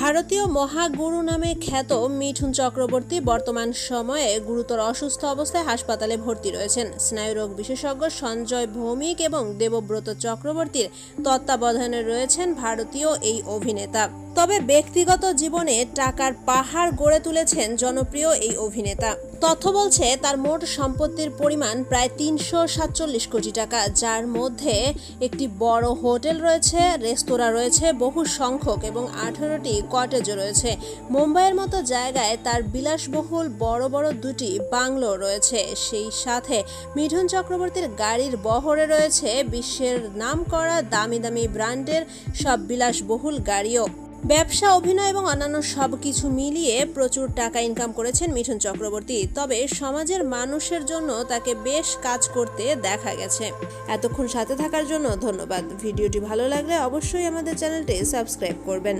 ভারতীয় মহাগুরু নামে খ্যাত মিঠুন চক্রবর্তী বর্তমান সময়ে গুরুতর অসুস্থ অবস্থায় হাসপাতালে ভর্তি রয়েছেন। স্নায়ুরোগ বিশেষজ্ঞ সঞ্জয় ভৌমিক এবং দেবব্রত চক্রবর্তীর তত্ত্বাবধানে রয়েছেন ভারতীয় এই অভিনেতা। তবে ব্যক্তিগত জীবনে টাকার পাহাড় গড়ে তুলেছেন জনপ্রিয় এই অভিনেতা। তথ্য বলছে, তার মোট সম্পত্তির পরিমাণ প্রায় তিনশো সাতচল্লিশ কোটি টাকা, যার মধ্যে একটি বড় হোটেল রয়েছে, রেস্তোরাঁ রয়েছে, বহু সংখ্যক এবং আঠেরোটি কটেজও রয়েছে। মুম্বাইয়ের মতো জায়গায় তার বিলাসবহুল বড় বড় দুটি বাংলো রয়েছে। সেই সাথে মিঠুন চক্রবর্তীর গাড়ির বহরে রয়েছে বিশ্বের নামকরা দামি দামি ব্র্যান্ডের সব বিলাসবহুল গাড়িও। ব্যবসা, অভিনয় এবং অন্যান্য সব কিছু মিলিয়ে প্রচুর টাকা ইনকাম করেছেন মিঠুন চক্রবর্তী। তবে সমাজের মানুষের জন্য তাকে বেশ কাজ করতে দেখা গেছে। এতক্ষণ সাথে থাকার জন্য ধন্যবাদ। ভিডিওটি ভালো লাগলে অবশ্যই আমাদের চ্যানেলটি সাবস্ক্রাইব করবেন।